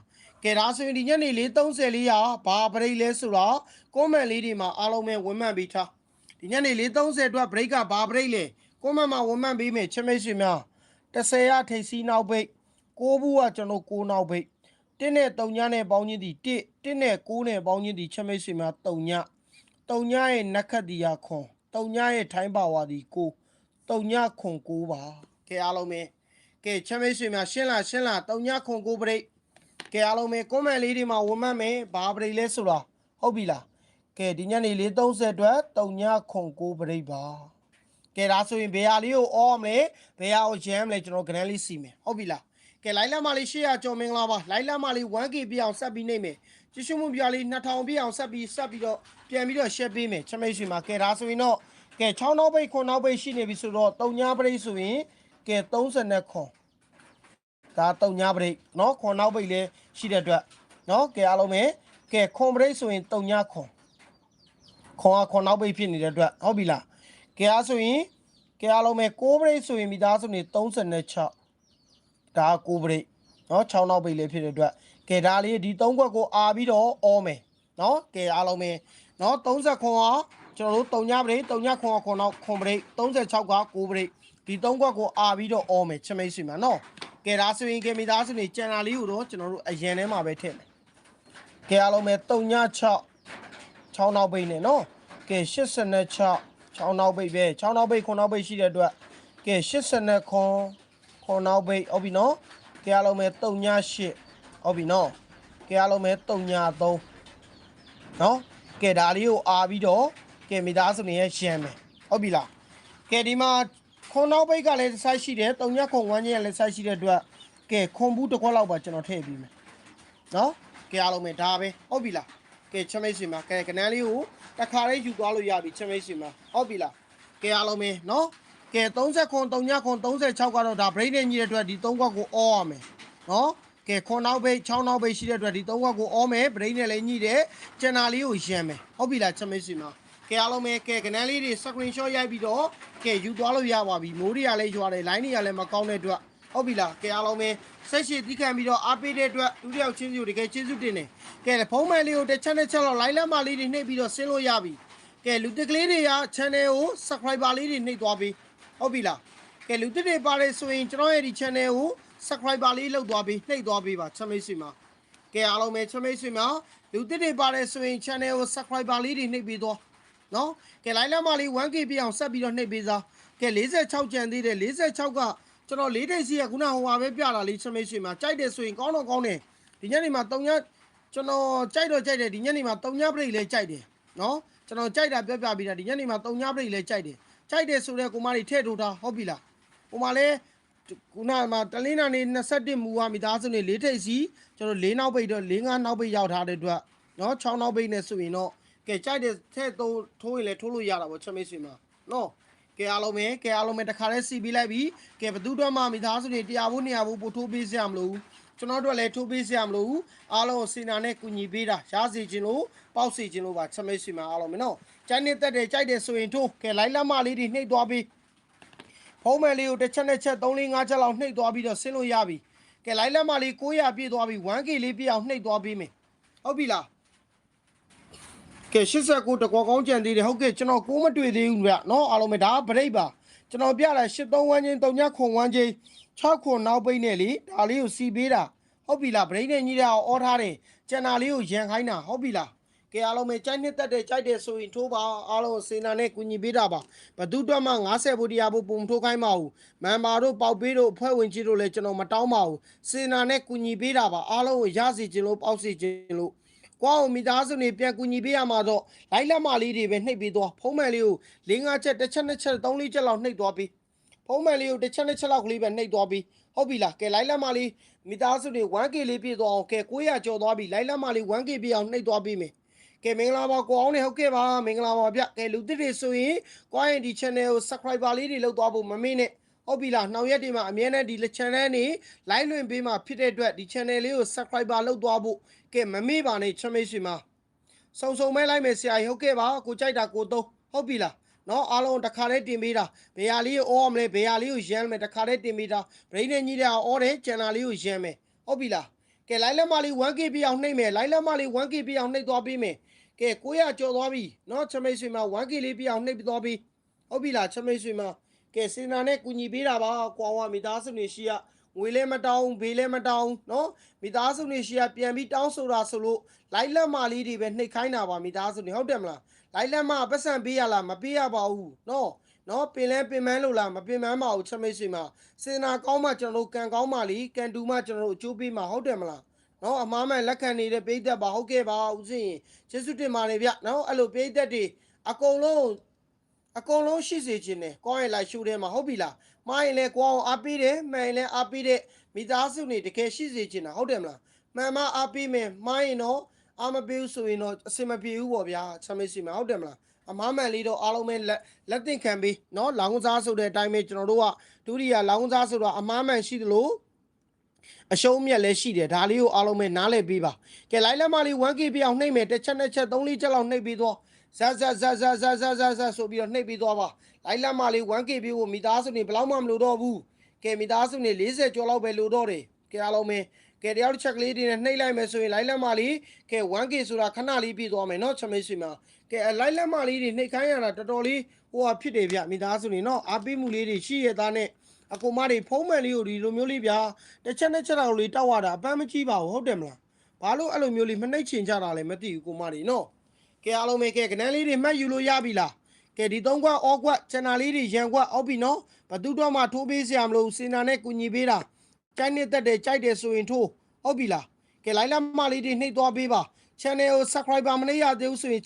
ကဲဒါဆိုရင်ဒီညနေလေး30လေးရာဘာပရိတ်လဲဆိုတော့ကွန်မန့်လေးတွေမှာအားလုံးပဲဝင်မှန်ပြီးထား ဒီညနေလေး30အတွက် break ကဘာပရိတ်လဲကွန်မန့်မှာဝင်မှန်ပြီးမယ်ချက်မိတ်ဆွေများ30ရထိပ်စီးနောက်ပိတ်6ဘူးကကျွန်တော်6နောက်ပိတ်1နဲ့3ညနဲ့ပေါင်းချင်းဒီ1 1နဲ့6နဲ့ပေါင်းချင်းဒီချက်မိတ်ဆွေများ3ည3ညရဲ့နက်ခတ်ဒီယာခွန်3ညရဲ့ထိုင်းပါဝါဒီ6တုံညခွန်ကိုပါကဲအားလုံးပဲကဲချမ်းမိတ်ဆွေများရှင်းလာရှင်းလာတုံညခွန်ကိုပရိတ်ကဲအားလုံးပဲကွန်မန့်လေးတွေမှာဝန်မှတ်မယ်ဘာပရိတ်လဲဆိုတော့ဟုတ်ပြီလား ကဲဒီညနေလေး30အတွက်တုံညခွန်ကိုပရိတ်ပါကဲဒါဆိုရင်ဘယ်ဟာလေးကိုအော်မလဲဘယ်ဟာကိုဂျမ်မလဲကျွန်တော်ဂရန်လေးစီမယ်ဟုတ်ပြီလားကဲလိုင်းလက်မလေး800ကျော်မင်္ဂလာပါလိုင်းလက်မလေး 1k ပြအောင်ဆက်ပြီးနေမယ်ကြည့်ရှုမှုပြလေး2000ပြအောင်ဆက်ပြီးဆက်ပြီးတော့ပြန်ပြီးတော့ share ပေးမယ်ချမ်းမိတ်ဆွေမှာကဲဒါဆိုရင်တော့ ကဲ6နောက်ပိတ်9နောက်ပိတ်ရှိနေပြီဆိုတော့3ညပရိတ်ဆိုရင်ကဲ30နဲ့ခွန်ဒါ3ညပရိတ်เนาะခွန်နောက်ပိတ်လည်းရှိတဲ့အတွက်เนาะကဲအားလုံးပဲကဲခွန်ပရိတ်ဆိုရင်3ညခွန် ခွန်အားခွန်နောက်ပိတ်ဖြစ်နေတဲ့အတွက်ဟုတ်ပြီလားကဲအားဆိုရင်ကဲအားလုံးပဲ6ဘရိတ်ဆိုရင်မိသားစုနေ36ဒါ6ဘရိတ်နော်6နောက်ပိတ်လေးဖြစ်တဲ့အတွက်ကဲဒါလေးဒီ3ခွက်ကိုအာပြီးတော့အောမယ်နော်ကဲအားလုံးပဲနော်30ခွန်အားကျွန်တော်တို့3ညဘရိတ်3ညခွန်အားခွန်နောက်ခွန်ဘရိတ်36က6ဘရိတ်ဒီ3ခွက်ကိုအာပြီးတော့အောမယ်ချမိတ်စီမှာနော်ကဲဒါဆိုရင်ကဲမိသားစုနေကြံလာလေးကိုတော့ကျွန်တော်တို့အရင်ထဲမှာပဲထည့်မယ်ကဲအားလုံးပဲ3ည6 6နောက်ပိတ်နဲ့နော်ကဲ86 6နောက်ပိတ်ပဲ6နောက်ပိတ်9နောက်ပိတ်ရှိတဲ့အတွက်ကဲ89ခွန်ခေါ်နောက်ပိတ်ဟုတ်ပြီနော်ကဲအားလုံးပဲ3ည8ဟုတ်ပြီနော်ကဲအားလုံးပဲ3ည3နော်ကဲဒါလေးကိုအာပြီးတော့ကဲမိသားစုနေရဲ့ရှမ်းမယ်ဟုတ်ပြီလားကဲဒီမှာခွန်နောက်ပိတ်ကလည်းဆိုက်ရှိတယ်3ညခွန်ဝမ်းချင်းကလည်းဆိုက်ရှိတဲ့အတွက်ကဲခွန်ဘူးတစ်ခွက်လောက်ပါကျွန်တော်ထည့်ပြီးမယ်နော်ကဲအားလုံးပဲဒါပဲဟုတ်ပြီလား ကဲချမိတ်စီမှာကဲကနန်းလေးကိုတစ်ခါလေးယူသွားလို့ရပြီချမိတ်စီမှာဟုတ်ပြီလားကဲအားလုံးပဲနော်ကဲ30ခွန်3ညခွန်36ကတော့ဒါ brain နဲ့ညီတဲ့အတွက်ဒီ3ခွက်ကိုအောရမယ်နော်ကဲခွန်နောက်ဘိတ်6နောက်ဘိတ်ရှိတဲ့အတွက်ဒီ3ခွက်ကိုအောမယ် brain နဲ့လည်းညီတယ်ကျန်တာလေးကိုရမ်းမယ်ဟုတ်ပြီလားချက်မစီမှာကဲအားလုံးပဲကဲကနန်းလေးတွေ screen shot ရိုက်ပြီးတော့ကဲယူသွားလို့ရပါပြီမိုးတွေကလည်းရွာတယ် line တွေကလည်းမကောင်းတဲ့အတွက် ဟုတ်ပြီလားကဲအားလုံးပဲဆက်ရှိတီးခံပြီးတော့အားပေးတဲ့အတွက်ဒုတိယချင်းစီကိုတကယ်ကျေးဇူးတင်တယ်ကဲဖုံးမယ်လေးကိုတစ်ချက်တစ်ချက်လောက် line လက်မလေးတွေနှိပ်ပြီးတော့ဆင်းလို့ရပြီကဲလူတက်ကလေးတွေက channel ကို subscriber လေးတွေနှိပ်သွားပြီးဟုတ်ပြီလားကဲလူတစ်တွေပါတယ်ဆိုရင်ကျွန်တော်ရဲ့ဒီ channel ကို subscriber လေးလုပ်သွားပြီးနှိပ်သွားပေးပါချမိတ်ဆွေမှာကဲအားလုံးပဲချမိတ်ဆွေမှာလူတစ်တွေပါတယ်ဆိုရင် channel ကို subscriber လေးတွေနှိပ်ပေးသွားနော်ကဲလိုက်လက်မလေး 1k ပြအောင်ဆက်ပြီးတော့နှိပ်ပေးစားကဲ46ကျန်သေးတယ်46က ကျွန်တော်၄တိတ်စီကခုနဟိုပါပဲပြတာလေးချမိတ်ဆွေမှာကြိုက်တယ်ဆိုရင်ကောင်းတော့ကောင်းတယ်ဒီညနေမှာ3ညကျွန်တော်ကြိုက်တော့ကြိုက်တယ်ဒီညနေမှာ3ညပရိတ်လည်းကြိုက်တယ်နော်ကျွန်တော်ကြိုက်တာပြပြပြီးတာဒီညနေမှာ3ညပရိတ်လည်းကြိုက်တယ်ကြိုက်တယ်ဆိုတဲ့ကိုမတွေထည့်ထိုးတာဟုတ်ပြီလားဟိုမှာလဲခုနမှာတလင်းနာနေ21မူဝမိသားစုနေ၄ထိပ်စီကျွန်တော်၄နောက်ပိတ်တော့၄၅နောက်ပိတ်ရောက်ထားတဲ့အတွက်နော်6နောက်ပိတ်နဲ့ဆိုရင်တော့ကဲကြိုက်တယ်ထည့်ထိုးထိုးရင်လည်းထိုးလို့ရတာပေါ့ချက်မိတ်ဆွေမှာနော် ကဲအားလုံးပဲကဲအားလုံးပဲတခါလဲစီပြီးလိုက်ပြီကဲဘသူတော့မှမိသားစုနေတရားဖို့နေရာဖို့ပို့ထိုးပေးစရာမလိုဘူးကျွန်တော်တို့လည်းထိုးပေးစရာမလိုဘူးအားလုံးကိုစေနာနဲ့ကူညီပေးတာရှားစီခြင်းလို့ပေါက်စီခြင်းလို့ပါချက်မိတ်ဆွေမှာအားလုံးပဲနော်ကျန်နေတက်တယ်ကြိုက်တယ်ဆိုရင်ထိုးကဲလိုက်လက်မလေးတွေနှိပ်သွားပြီးဖုံးမယ်လေးကိုတစ်ချက်နဲ့ချက်3 4 5ချက်လောက်နှိပ်သွားပြီးတော့ဆင်းလို့ရပြီကဲလိုက်လက်မလေး900ပြည့်သွားပြီး 1k လေးပြည့်အောင်နှိပ်သွားပေးမယ်ဟုတ်ပြီလား ကဲ89တကောကောင်းကြံသေးတယ်ဟုတ်ကဲ့ကျွန်တော်ကိုမတွေ့သေးဘူးဗျနော်အားလုံးပဲဒါကဗရိတ်ပါကျွန်တော်ပြတာ83ဝန်းချင်း3ညခွန်ဝန်းချင်း6ခွန်နောက်ပိတ်နဲ့လေဒါလေးကိုစီပေးတာဟုတ်ပြီလားဗရိတ်နဲ့ညီတဲ့အောင်အော်ထားတယ်ကျန်တာလေးကိုရန်ခိုင်းတာဟုတ်ပြီလားကဲအားလုံးပဲကြိုက်နှစ်သက်တဲ့ကြိုက်တယ်ဆိုရင်ထိုးပါအားလုံးစေနာနဲ့ကူညီပေးတာပါဘသူတော့မှ90ဘုတရားဘုပုံထိုးခိုင်းပါဘူးမန်ပါတို့ပေါက်ပေးတို့အဖွဲ့ဝင်ကြီးတို့လည်းကျွန်တော်မတောင်းပါဘူးစေနာနဲ့ကူညီပေးတာပါအားလုံးကိုရစီခြင်းလို့ပေါက်စီခြင်းလို့ ကွာအောင်မိသားစုနေပြန်ကူညီပေးရမှာတော့လိုက်လက်မလေးတွေပဲနှိပ်ပြီးသွားဖုံးမယ်လေးကို၄၅ချက်တစ်ချက်နှစ်ချက်သုံးလေးချက်လောက်နှိပ်သွားပြီးဖုံးမယ်လေးကိုတစ်ချက်နှစ်ချက်လောက်ကလေးပဲနှိပ်သွားပြီးဟုတ်ပြီလားကဲလိုက်လက်မလေးမိသားစုတွေ 1k လေးပြည့်သွားအောင်ကဲ900ကျော်သွားပြီလိုက်လက်မလေး 1k ပြည့်အောင်နှိပ်သွားပြီးမယ်ကဲမင်္ဂလာပါကိုအောင်နေဟုတ်ကဲ့ပါမင်္ဂလာပါဗျကဲလူတစ်တွေဆိုရင်ကွာရင်ဒီ channel ကို subscriber လေးတွေလောက်သွားဖို့မမေ့နဲ့ ဟုတ်ပြီလားနှောင်ရက်တွေမှာအမြဲတမ်းဒီ channel နေ live လွှင့်ပေးမှာဖြစ်တဲ့အတွက်ဒီ channel လေးကို subscriber လောက်သွားဖို့ကဲမမေ့ပါနဲ့ချမေ့စီမှာစုံစုံမဲလိုက်မယ်ဆရာကြီးဟုတ်ကဲ့ပါကိုကြိုက်တာကိုသုံးဟုတ်ပြီလားနော်အားလုံးတစ်ခါလေးတင်ပေးတာဘယ်ဟာလေးကိုအော်မလဲဘယ်ဟာလေးကိုရမ်းမယ်တစ်ခါလေးတင်ပေးတာဗရိတ်နဲ့ညီတဲ့အောင်အော်တယ်ကျန်တာလေးကိုရမ်းမယ်ဟုတ်ပြီလားကဲလိုက်လက်မလေး 1k ပြအောင်နှိမ့်မယ်လိုက်လက်မလေး 1k ပြအောင်နှိမ့်သွားပေးမယ်ကဲ900ကျော်သွားပြီနော်ချမိတ်ဆွေမှာ 1k လေးပြအောင်နှိမ့်ပြီးသွားပြီဟုတ်ပြီလားချမိတ်ဆွေမှာ ကဲစေနာနဲ့ကူညီပေးတာပါကွာဝမိသားစုနေရှိရငွေလဲမတောင်းဘေးလဲမတောင်းနော်မိသားစုနေရှိရပြန်ပြီးတောင်းဆိုတာဆိုလို့လိုက်လက်မလေးတွေပဲနှိပ်ခိုင်းတာပါမိသားစုနေဟုတ်တယ်မလားလိုက်လက်မပတ်စံပေးရလားမပေးရပါဘူးနော်နော်ပင်လဲပင်မန်းလို့လားမပင်မန်းပါဘူးချမိတ်ဆွေမှာစေနာကောင်းမှကျွန်တော်တို့ကန်ကောင်းမှလीကန်တူမှကျွန်တော်တို့အကျိုးပေးမှဟုတ်တယ်မလားနော်အမားမှန်လက်ခံနေတဲ့ပိတ်သက်ပါဟုတ်ကဲ့ပါဦးစင်ကျေးဇူးတင်ပါတယ်ဗျနော်အဲ့လိုပိတ်သက်တွေအကုန်လုံး အကုန်လုံးရှိစေခြင်းနဲ့ကိုယ့်ရဲ့လိုက်ရှုထဲမှာဟုတ်ပြီလားမှားရင်လည်းကိုအောင်အားပေးတယ်မှန်ရင်လည်းအားပေးတဲ့မိသားစုနေတကယ်ရှိစေခြင်းတာဟုတ်တယ်မလားမှန်မအားပေးမယ်မှားရင်တော့အားမပေးဘူးဆိုရင်တော့အစင်မပြေဘူးပေါ့ဗျာချမ်းမေးစီမှာဟုတ်တယ်မလားအမားမှန်လေးတော့အားလုံးပဲလက်လက်သင့်ခံပြီးနော်လောင်းစားဆိုတဲ့အတိုင်းပဲကျွန်တော်တို့ကဒုတိယလောင်းစားဆိုတော့အမားမှန်ရှိသလိုအရှုံးအမြတ်လည်းရှိတယ်ဒါလေးကိုအားလုံးပဲနားလည်ပေးပါကဲလိုက်လက်မလေး 1k ပြအောင်နှိမ့်မယ်တစ်ချက်နှစ်ချက်သုံးလေးချက်လောက်နှိမ့်ပြီးတော့ ဇက်ဇက်ဇက်ဇက်ဇက်ဇက်ဇက်ဇက်ဆိုပြီးတော့နှိမ့်ပြီးတော့ပါလိုက်လက်မလေး 1k ပြကိုမိသားစုနေဘယ်လောက်မှမလိုတော့ဘူးကဲမိသားစုနေ40ကျော်လောက်ပဲလိုတော့တယ်ကဲအားလုံးပဲကဲတယောက်တစ်ချက်ကလေးတွေနဲ့နှိမ့်လိုက်မယ်ဆိုရင်လိုက်လက်မလေးကဲ 1k ဆိုတာခဏလေးပြည့်သွားမယ်เนาะချမိတ်ဆွေမှာကဲလိုက်လက်မလေးတွေနှိမ့်ခိုင်းရတာတော်တော်လေးဟိုဟာဖြစ်တယ်ဗျမိသားစုနေเนาะအားပေးမှုလေးတွေရှိရသားနဲ့ အကူမတွေဖုံးမှန်လေးကိုဒီလိုမျိုးလေးဗျာတစ်ချက်နဲ့ချက်တော်လေးတောက်ရတာအပန်းမကြီးပါဘူးဟုတ်တယ်မလားဘာလို့အဲ့လိုမျိုးလေးမနှိမ့်ချင်ကြတာလဲမသိဘူးကိုမတွေနော် ကဲအားလုံးပဲကဲကနန်းလေးတွေမှတ်ယူလို့ရပြီလားကကဲဒီသုံးကွက်အောကွက်ချန်နာလေးတွေရန်ကွက်အောက်ပြီနော်ဘသူတော့မှထိုးပေးစရာမလိုစင်နာနဲ့ကုညီပေးတာကြိုက်နေတတ်တယ်ကြိုက်တယ်ဆိုရင်ထိုးဟုတ်ပြီလားကဲလိုက်လက်မလေးတွေနှိပ်သွားပေးပါ channel ကို subscriber မလုပ်ရသေးဘူးဆိုရင်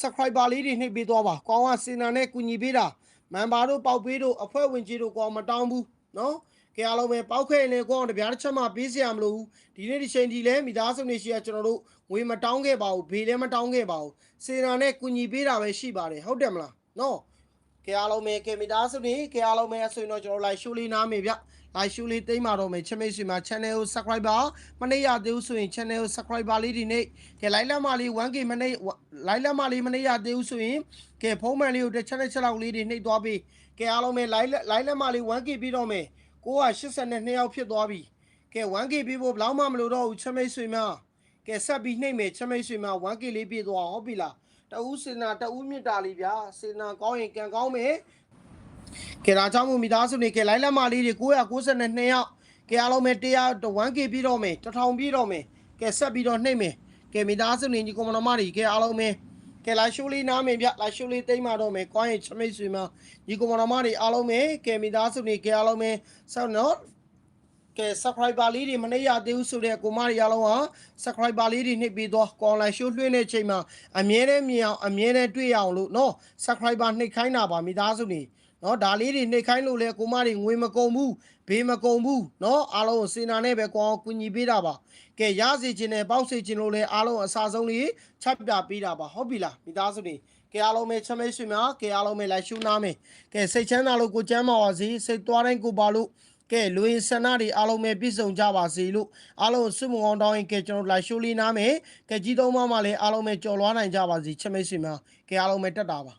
subscriber လေးတွေနှိပ်ပေးသွားပါကောင်းကစင်နာနဲ့ကုညီပေးတာမန်ပါတို့ပေါက်ပေးတို့အဖွဲ့ဝင်ကြီးတို့ကောမတောင်းဘူးနော် ကဲအားလုံးပဲပေါက်ခဲ့ရင်လည်းကောတပြားတစ်ချက်မှပေးစရာမလိုဘူးဒီနေ့ဒီချိန်ဒီလဲမိသားစုနေရှိရကျွန်တော်တို့ငွေမတောင်းခဲ့ပါဘူးဘေးလည်းမတောင်းခဲ့ပါဘူးစေနာနဲ့ကုညီပေးတာပဲရှိပါတယ်ဟုတ်တယ်မလားနော်ကဲအားလုံးပဲကဲမိသားစုနေကဲအားလုံးပဲဆိုရင်တော့ကျွန်တော်လိုက်ရှိုးလေးနားမေဗျလိုက်ရှိုးလေးတိမ့်မာတော့မယ်ချက်မိတ်ဆွေမှာ channel ကို subscriber မနေရသေးဘူးဆိုရင် channel ကို subscriber လေးဒီနေ့ကဲလိုက်လက်မလေး 1k မနေလိုက်လက်မလေးမနေရသေးဘူးဆိုရင်ကဲဖုန်းမှန်လေးကိုတစ်ချက်တစ်ချက်လောက်လေးတွေနှိပ်သွားပေးကဲအားလုံးပဲ line line လက်မလေး 1k ပြီးတော့မယ် ကိုက82ယောက်ဖြစ်သွားပြီကဲ 1k ပြီးဖို့ဘယ်လောက်မှမလိုတော့ဘူးချက်မိတ်ဆွေများကဲဆက်ပြီးနှိမ့်မယ်ချက်မိတ်ဆွေများ 1k လေးပြည့်သွားဟုတ်ပြီလားတဦးစင်နာတဦးမြင့်တာလေးဗျာစင်နာကောင်းရင်ကံကောင်းမယ်ကဲဒါကြောင့်မို့မိသားစုနေကဲ line လက်မလေးတွေ992ယောက်ကဲအားလုံးပဲ100 1k ပြီးတော့မယ်1000ပြီးတော့မယ်ကဲဆက်ပြီးတော့နှိမ့်မယ်ကဲမိသားစုနေညီကောင်မတော်မတွေကဲအားလုံးပဲ ကဲလာရှိုးလေးနားမယ်ဗျလာရှိုးလေးတိမ့်မာတော့မယ်ကွာရင်ချမိတ်ဆွေမညီကောင်မတော်မတွေအားလုံးပဲကဲမိသားစုတွေကဲအားလုံးပဲဆောက်နော်ကဲ subscriber လေးတွေမနှိပ်ရသေးဘူးဆိုတဲ့ကိုမတွေအားလုံးဟာ subscriber လေးတွေနှိပ်ပြီးတော့ online show လွှင့်တဲ့ချိန်မှာအမြဲတမ်းမြင်အောင်အမြဲတမ်းတွေ့ရအောင်လို့နော် subscriber နှိပ်ခိုင်းတာပါမိသားစုတွေ နော်ဒါလေးတွေနှိပ်ခိုင်းလို့လဲကိုမတွေငွေမကုန်ဘူးဘေးမကုန်ဘူးနော်အားလုံးကိုစေနာနဲ့ပဲကိုအောင်ကူညီပေးတာပါကဲရစီခြင်းနဲ့ပေါက်စီခြင်းလို့လဲအားလုံးအစားဆုံးလေးချက်ပြပေးတာပါဟုတ်ပြီလားမိသားစုတွေကဲအားလုံးပဲချက်မိတ်ဆွေများကဲအားလုံးပဲလိုက်ရှုနားမယ်ကဲစိတ်ချမ်းသာလို့ကိုကျမ်းပါပါစေစိတ်သွားတိုင်းကိုပါလို့ကဲလူရင်ဆန္ဒတွေအားလုံးပဲပြည့်စုံကြပါစေလို့အားလုံးဆုမွန်ကောင်းတောင်းရင်ကဲကျွန်တော်လိုက်ရှုလေးနားမယ်ကဲကြီးသုံးပါးမှလည်းအားလုံးပဲကြော်လွားနိုင်ကြပါစေချက်မိတ်ဆွေများကဲအားလုံးပဲတက်တာပါ